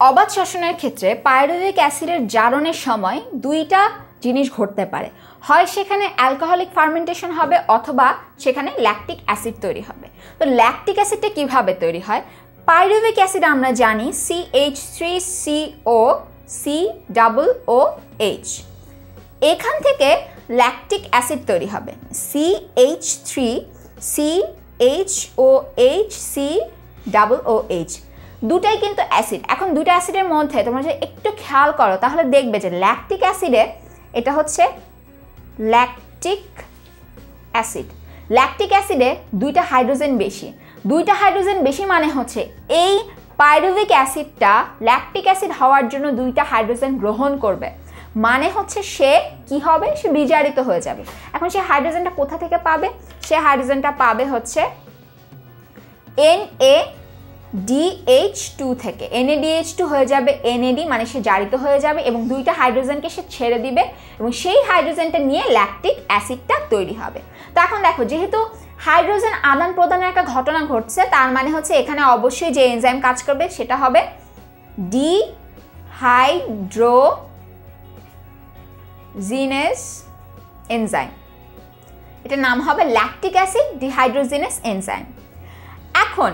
অবাধ শ্বসনের ক্ষেত্রে পাইরুভিক অ্যাসিডের জারণের সময় দুইটা জিনিস ঘটতে পারে। হয় সেখানে অ্যালকোহলিক ফার্মেন্টেশন হবে অথবা সেখানে ল্যাকটিক অ্যাসিড তৈরি হবে। তো ল্যাকটিক অ্যাসিডটা কীভাবে তৈরি হয়? পাইরুভিক অ্যাসিড আমরা জানি C H three C O C double O H এখান থেকে ল্যাকটিক অ্যাসিড তৈরি হবে। C H three C H O H C double O H দুটাই কিন্তু অ্যাসিড। এখন দুটা অ্যাসিডের মধ্যে তোমরা যদি একটু খেয়াল করো, তাহলে দেখবে যে ল্যাকটিক অ্যাসিডে এটা হচ্ছে ল্যাকটিক অ্যাসিড ল্যাকটিক অ্যাসিডে দুইটা হাইড্রোজেন বেশি। দুইটা হাইড্রোজেন বেশি মানে হচ্ছে এই পাইরুভিক অ্যাসিডটা ল্যাকটিক অ্যাসিড হওয়ার জন্য দুইটা হাইড্রোজেন গ্রহণ করবে। মানে হচ্ছে সে কি হবে? সে বিজারিত হয়ে যাবে। এখন সে হাইড্রোজেনটা কোথা থেকে পাবে? সে হাইড্রোজেনটা পাবে হচ্ছে এন এ ডিএইচ টু থেকে। এনএডিএইচ টু হয়ে যাবে এনএডি মানে সে জারিত হয়ে যাবে এবং দুইটা হাইড্রোজেনকে সে ছেড়ে দিবে এবং সেই হাইড্রোজেনটা নিয়ে ল্যাকটিক অ্যাসিডটা তৈরি হবে। তো এখন দেখো, যেহেতু হাইড্রোজেন আদান প্রদানের একটা ঘটনা ঘটছে, তার মানে হচ্ছে এখানে অবশ্যই যে এনজাইম কাজ করবে সেটা হবে ডি হাইড্রো জিনেস এনজাইম এটার নাম হবে ল্যাকটিক অ্যাসিড ডিহাইড্রোজিনেস এনজাইম এখন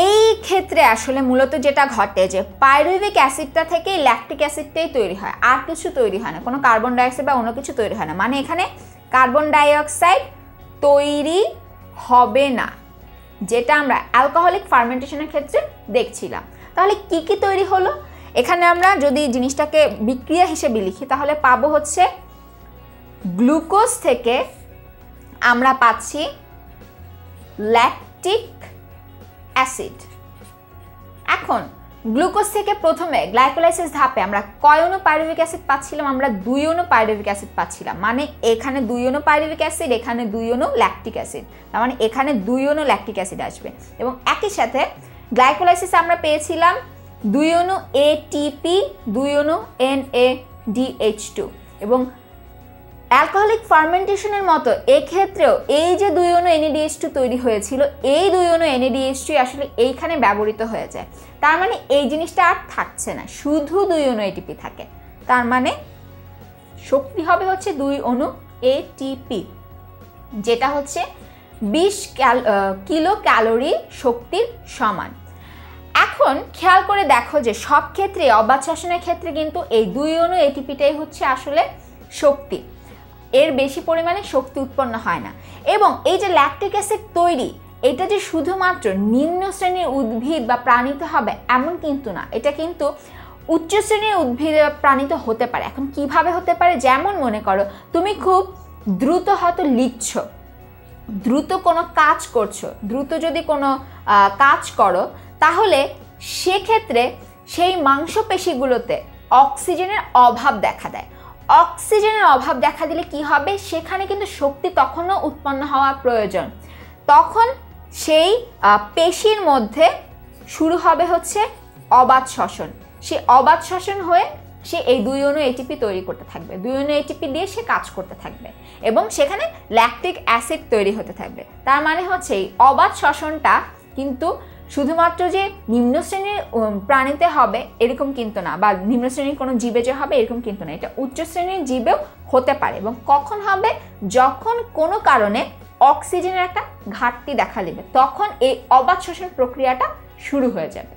এই ক্ষেত্রে আসলে মূলত যেটা ঘটে যে পাইরুভিক অ্যাসিডটা থেকেই ল্যাকটিক অ্যাসিডটাই তৈরি হয়, আর কিছু তৈরি হয় না, কোনো কার্বন ডাইঅক্সাইড বা অন্য কিছু তৈরি হয় না। মানে এখানে কার্বন ডাইঅক্সাইড তৈরি হবে না, যেটা আমরা অ্যালকোহলিক ফার্মেন্টেশনের ক্ষেত্রে দেখছিলাম। তাহলে কি কি তৈরি হলো? এখানে আমরা যদি জিনিসটাকে বিক্রিয়া হিসেবে লিখি, তাহলে পাবো হচ্ছে গ্লুকোজ থেকে আমরা পাচ্ছি ল্যাকটিক অ্যাসিড। এখন, গ্লুকোজ থেকে প্রথমে গ্লাইকোলাইসিস ধাপে আমরা কয় অনু পাইরুভিক অ্যাসিড পাচ্ছিলাম? আমরা দুই অনু পাইরুভিক অ্যাসিড পাচ্ছিলাম। মানে এখানে দুই অনু পাইরুভিক অ্যাসিড, এখানে দুই অনু ল্যাকটিক অ্যাসিড তার মানে এখানে দুই অনু ল্যাকটিক অ্যাসিড আসবে। এবং একই সাথে গ্লাইকোলাইসিস আমরা পেয়েছিলাম দুই অনু এটিপি দুই অনু N A D H two এবং অ্যালকোহলিক ফার্মেন্টেশনের মতো, এক্ষেত্রেও এই যে দুই অনু এনএডিএইচ টু তৈরি হয়েছিল, এই দুই অনু এনএডিএইচ টু আসলে এইখানে ব্যবহৃত হয়ে যায়। তার মানে এই জিনিসটা আর থাকছে না, শুধু দুই অনু এটিপি থাকে। তার মানে শক্তি হবে হচ্ছে দুই অনু এটিপি যেটা হচ্ছে বিশ ক্যাল কিলো ক্যালোরি শক্তির সমান। এখন খেয়াল করে দেখো যে সব ক্ষেত্রে অবাধ শ্বসনের ক্ষেত্রে কিন্তু এই দুই অনু এটিপিটাই হচ্ছে আসলে শক্তি। এর বেশি পরিমাণে শক্তি উৎপন্ন হয় না। এবং এই যে ল্যাকটিক অ্যাসিড তৈরি, এটা যে শুধুমাত্র নিম্ন শ্রেণির উদ্ভিদ বা প্রাণিত হবে এমন কিন্তু না। এটা কিন্তু উচ্চ শ্রেণির উদ্ভিদ প্রাণিত হতে পারে। এখন কীভাবে হতে পারে যেমন মনে করো, তুমি খুব দ্রুত হয়তো লিখছো, দ্রুত কোনো কাজ করছ, দ্রুত যদি কোনো কাজ করো, তাহলে সেক্ষেত্রে সেই মাংসপেশিগুলোতে অক্সিজেনের অভাব দেখা দেয়। অক্সিজেনের অভাব দেখা দিলে কি হবে? সেখানে কিন্তু শক্তি তখনও উৎপন্ন হওয়া প্রয়োজন। তখন সেই পেশির মধ্যে শুরু হবে হচ্ছে অবাধ শ্বসন। সে অবাধ শ্বসন হয়ে সে এই দুই অনু এটিপি তৈরি করতে থাকবে। দুই অনু এটিপি দিয়ে সে কাজ করতে থাকবে এবং সেখানে ল্যাকটিক অ্যাসিড তৈরি হতে থাকবে। তার মানে হচ্ছে এই অবাধ শ্বসনটা কিন্তু শুধুমাত্র যে নিম্ন শ্রেণির প্রাণীতে হবে এরকম কিন্তু না, বা নিম্ন শ্রেণির কোনো জীবে যে হবে এরকম কিন্তু না। এটা উচ্চ শ্রেণির জীবেও হতে পারে এবং কখন হবে? যখন কোনো কারণে অক্সিজেনের একটা ঘাটতি দেখা দেবে, তখন এই অবাধ শোষণ প্রক্রিয়াটা শুরু হয়ে যাবে।